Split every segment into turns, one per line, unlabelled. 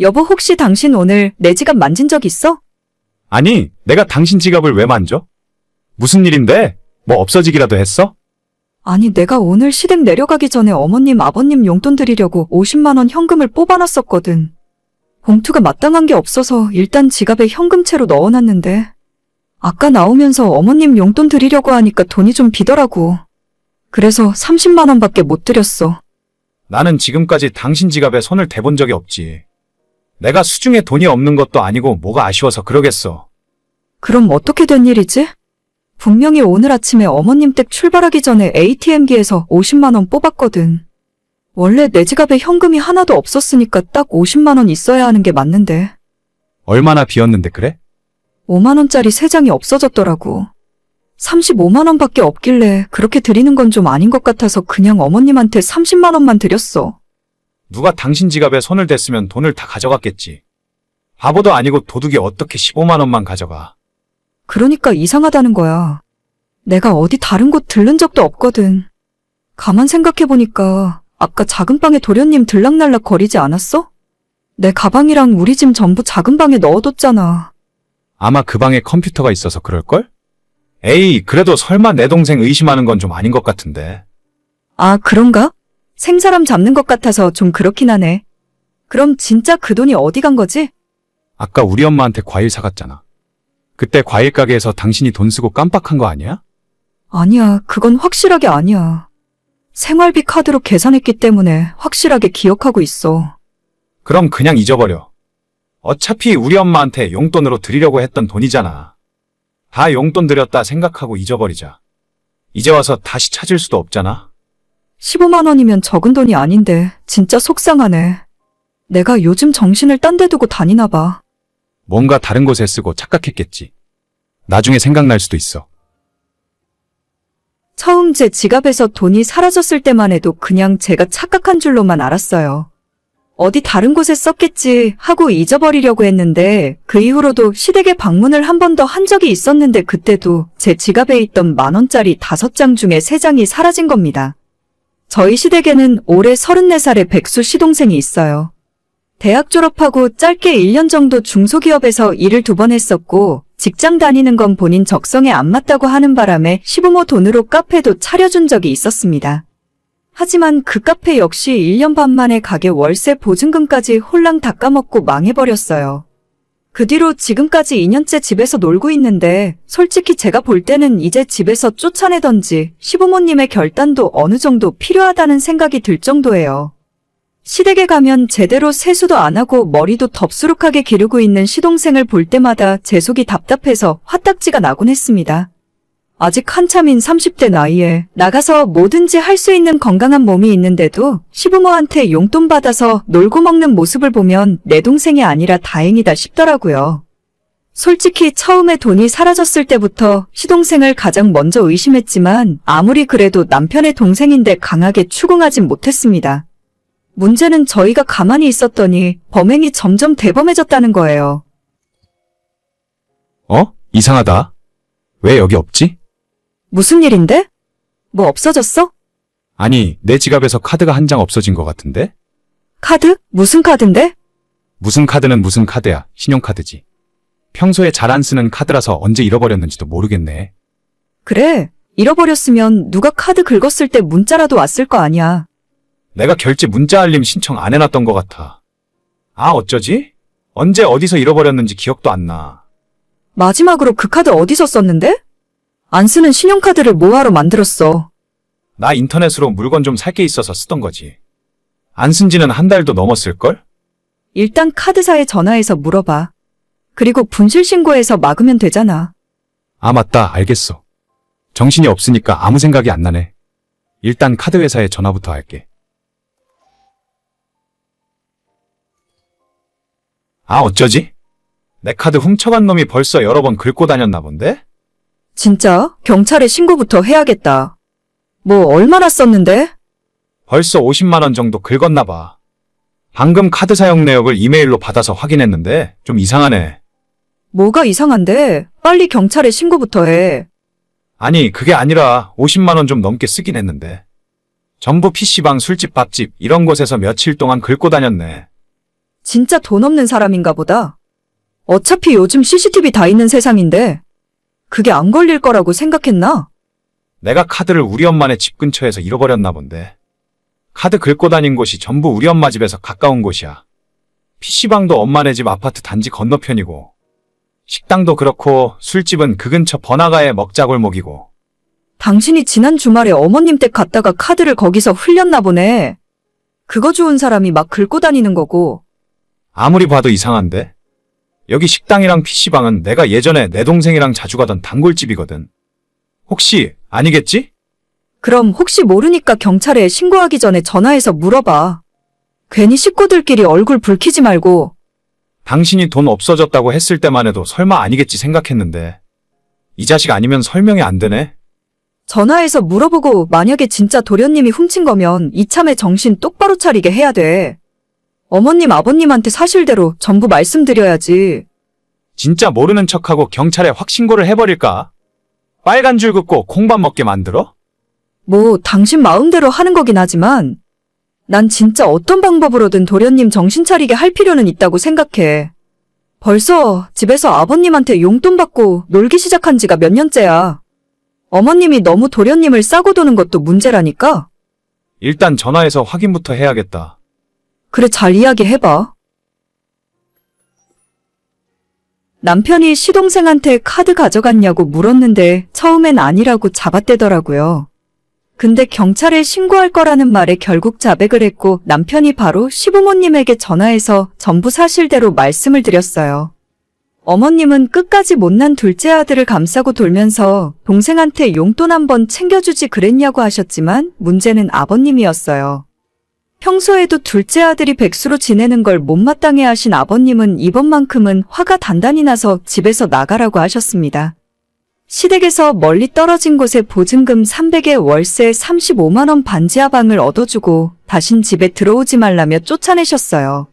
여보, 혹시 당신 오늘 내 지갑 만진 적 있어?
아니, 내가 당신 지갑을 왜 만져? 무슨 일인데? 뭐 없어지기라도 했어?
아니, 내가 오늘 시댁 내려가기 전에 어머님, 아버님 용돈 드리려고 50만원 현금을 뽑아놨었거든. 봉투가 마땅한 게 없어서 일단 지갑에 현금채로 넣어놨는데, 아까 나오면서 어머님 용돈 드리려고 하니까 돈이 좀 비더라고. 그래서 30만원 밖에 못 드렸어.
나는 지금까지 당신 지갑에 손을 대본 적이 없지. 내가 수중에 돈이 없는 것도 아니고 뭐가 아쉬워서 그러겠어.
그럼 어떻게 된 일이지? 분명히 오늘 아침에 어머님 댁 출발하기 전에 ATM기에서 50만원 뽑았거든. 원래 내 지갑에 현금이 하나도 없었으니까 딱 50만원 있어야 하는 게 맞는데,
얼마나 비었는데 그래?
5만원짜리 3장이 없어졌더라고. 35만원 밖에 없길래 그렇게 드리는 건 좀 아닌 것 같아서 그냥 어머님한테 30만원만 드렸어.
누가 당신 지갑에 손을 댔으면 돈을 다 가져갔겠지. 바보도 아니고 도둑이 어떻게 15만 원만 가져가.
그러니까 이상하다는 거야. 내가 어디 다른 곳 들른 적도 없거든. 가만 생각해보니까 아까 작은 방에 도련님 들락날락 거리지 않았어? 내 가방이랑 우리 짐 전부 작은 방에 넣어뒀잖아.
아마 그 방에 컴퓨터가 있어서 그럴걸? 에이, 그래도 설마 내 동생 의심하는 건 좀 아닌 것 같은데.
아, 그런가? 생사람 잡는 것 같아서 좀 그렇긴 하네. 그럼 진짜 그 돈이 어디 간 거지?
아까 우리 엄마한테 과일 사갔잖아. 그때 과일 가게에서 당신이 돈 쓰고 깜빡한 거 아니야?
아니야, 그건 확실하게 아니야. 생활비 카드로 계산했기 때문에 확실하게 기억하고 있어.
그럼 그냥 잊어버려. 어차피 우리 엄마한테 용돈으로 드리려고 했던 돈이잖아. 다 용돈 드렸다 생각하고 잊어버리자. 이제 와서 다시 찾을 수도 없잖아.
15만 원이면 적은 돈이 아닌데 진짜 속상하네. 내가 요즘 정신을 딴 데 두고 다니나 봐.
뭔가 다른 곳에 쓰고 착각했겠지. 나중에 생각날 수도 있어.
처음 제 지갑에서 돈이 사라졌을 때만 해도 그냥 제가 착각한 줄로만 알았어요. 어디 다른 곳에 썼겠지 하고 잊어버리려고 했는데 그 이후로도 시댁에 방문을 한 번 더 한 적이 있었는데 그때도 제 지갑에 있던 만 원짜리 다섯 장 중에 세 장이 사라진 겁니다. 저희 시댁에는 올해 34살의 백수 시동생이 있어요. 대학 졸업하고 짧게 1년 정도 중소기업에서 일을 두 번 했었고 직장 다니는 건 본인 적성에 안 맞다고 하는 바람에 시부모 돈으로 카페도 차려준 적이 있었습니다. 하지만 그 카페 역시 1년 반 만에 가게 월세 보증금까지 홀랑 다 까먹고 망해버렸어요. 그 뒤로 지금까지 2년째 집에서 놀고 있는데 솔직히 제가 볼 때는 이제 집에서 쫓아내던지 시부모님의 결단도 어느 정도 필요하다는 생각이 들 정도예요. 시댁에 가면 제대로 세수도 안 하고 머리도 덥수룩하게 기르고 있는 시동생을 볼 때마다 제 속이 답답해서 화딱지가 나곤 했습니다. 아직 한참인 30대 나이에 나가서 뭐든지 할 수 있는 건강한 몸이 있는데도 시부모한테 용돈 받아서 놀고 먹는 모습을 보면 내 동생이 아니라 다행이다 싶더라고요. 솔직히 처음에 돈이 사라졌을 때부터 시동생을 가장 먼저 의심했지만 아무리 그래도 남편의 동생인데 강하게 추궁하진 못했습니다. 문제는 저희가 가만히 있었더니 범행이 점점 대범해졌다는 거예요.
어? 이상하다. 왜 여기 없지?
무슨 일인데? 뭐 없어졌어?
아니, 내 지갑에서 카드가 한 장 없어진 것 같은데?
카드? 무슨 카드인데?
무슨 카드는 무슨 카드야. 신용카드지. 평소에 잘 안 쓰는 카드라서 언제 잃어버렸는지도 모르겠네.
그래. 잃어버렸으면 누가 카드 긁었을 때 문자라도 왔을 거 아니야.
내가 결제 문자 알림 신청 안 해놨던 것 같아. 아, 어쩌지? 언제 어디서 잃어버렸는지 기억도 안 나.
마지막으로 그 카드 어디서 썼는데? 안 쓰는 신용카드를 뭐하러 만들었어?
나 인터넷으로 물건 좀 살 게 있어서 쓰던 거지. 안 쓴 지는 한 달도 넘었을걸?
일단 카드사에 전화해서 물어봐. 그리고 분실 신고해서 막으면 되잖아.
아, 맞다. 알겠어. 정신이 없으니까 아무 생각이 안 나네. 일단 카드 회사에 전화부터 할게. 아, 어쩌지? 내 카드 훔쳐간 놈이 벌써 여러 번 긁고 다녔나 본데?
진짜? 경찰에 신고부터 해야겠다. 뭐 얼마나 썼는데?
벌써 50만원 정도 긁었나 봐. 방금 카드 사용 내역을 이메일로 받아서 확인했는데 좀 이상하네.
뭐가 이상한데? 빨리 경찰에 신고부터 해.
아니, 그게 아니라 50만원 좀 넘게 쓰긴 했는데. 전부 PC방, 술집, 밥집 이런 곳에서 며칠 동안 긁고 다녔네.
진짜 돈 없는 사람인가 보다. 어차피 요즘 CCTV 다 있는 세상인데, 그게 안 걸릴 거라고 생각했나?
내가 카드를 우리 엄마네 집 근처에서 잃어버렸나 본데. 카드 긁고 다닌 곳이 전부 우리 엄마 집에서 가까운 곳이야. PC방도 엄마네 집 아파트 단지 건너편이고, 식당도 그렇고 술집은 그 근처 번화가의 먹자골목이고,
당신이 지난 주말에 어머님 댁 갔다가 카드를 거기서 흘렸나 보네. 그거 주운 사람이 막 긁고 다니는 거고,
아무리 봐도 이상한데? 여기 식당이랑 PC방은 내가 예전에 내 동생이랑 자주 가던 단골집이거든. 혹시 아니겠지?
그럼 혹시 모르니까 경찰에 신고하기 전에 전화해서 물어봐. 괜히 식구들끼리 얼굴 붉히지 말고,
당신이 돈 없어졌다고 했을 때만 해도 설마 아니겠지 생각했는데. 이 자식 아니면 설명이 안 되네?
전화해서 물어보고 만약에 진짜 도련님이 훔친 거면 이참에 정신 똑바로 차리게 해야 돼. 어머님, 아버님한테 사실대로 전부 말씀드려야지.
진짜 모르는 척하고 경찰에 확 신고를 해버릴까? 빨간 줄 긋고 콩밥 먹게 만들어?
뭐, 당신 마음대로 하는 거긴 하지만, 난 진짜 어떤 방법으로든 도련님 정신 차리게 할 필요는 있다고 생각해. 벌써 집에서 아버님한테 용돈 받고 놀기 시작한 지가 몇 년째야. 어머님이 너무 도련님을 싸고 도는 것도 문제라니까?
일단 전화해서 확인부터 해야겠다.
그래, 잘 이야기해봐. 남편이 시동생한테 카드 가져갔냐고 물었는데 처음엔 아니라고 잡아떼더라고요. 근데 경찰에 신고할 거라는 말에 결국 자백을 했고 남편이 바로 시부모님에게 전화해서 전부 사실대로 말씀을 드렸어요. 어머님은 끝까지 못난 둘째 아들을 감싸고 돌면서 동생한테 용돈 한번 챙겨주지 그랬냐고 하셨지만 문제는 아버님이었어요. 평소에도 둘째 아들이 백수로 지내는 걸 못마땅해 하신 아버님은 이번만큼은 화가 단단히 나서 집에서 나가라고 하셨습니다. 시댁에서 멀리 떨어진 곳에 보증금 300에 월세 35만원 반지 하 방을 얻어주고 다신 집에 들어오지 말라며 쫓아내셨어요.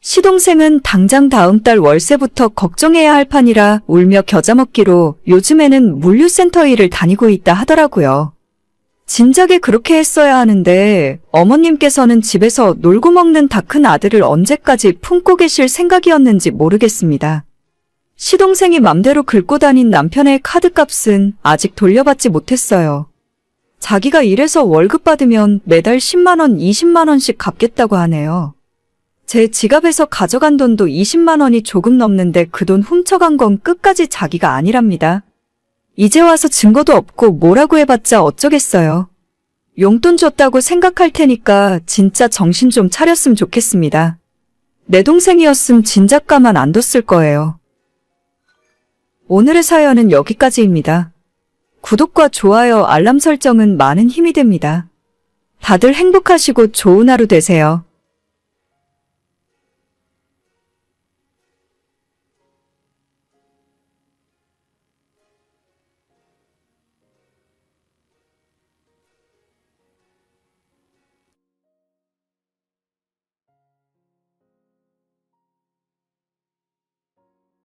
시동생은 당장 다음 달 월세부터 걱정해야 할 판이라 울며 겨자 먹기로 요즘에는 물류센터 일을 다니고 있다 하더라고요. 진작에 그렇게 했어야 하는데 어머님께서는 집에서 놀고 먹는 다 큰 아들을 언제까지 품고 계실 생각이었는지 모르겠습니다. 시동생이 맘대로 긁고 다닌 남편의 카드값은 아직 돌려받지 못했어요. 자기가 일해서 월급 받으면 매달 10만원, 20만원씩 갚겠다고 하네요. 제 지갑에서 가져간 돈도 20만원이 조금 넘는데 그 돈 훔쳐간 건 끝까지 자기가 아니랍니다. 이제 와서 증거도 없고 뭐라고 해봤자 어쩌겠어요. 용돈 줬다고 생각할 테니까 진짜 정신 좀 차렸으면 좋겠습니다. 내 동생이었음 진작 가만 안 뒀을 거예요. 오늘의 사연은 여기까지입니다. 구독과 좋아요, 알람 설정은 많은 힘이 됩니다. 다들 행복하시고 좋은 하루 되세요.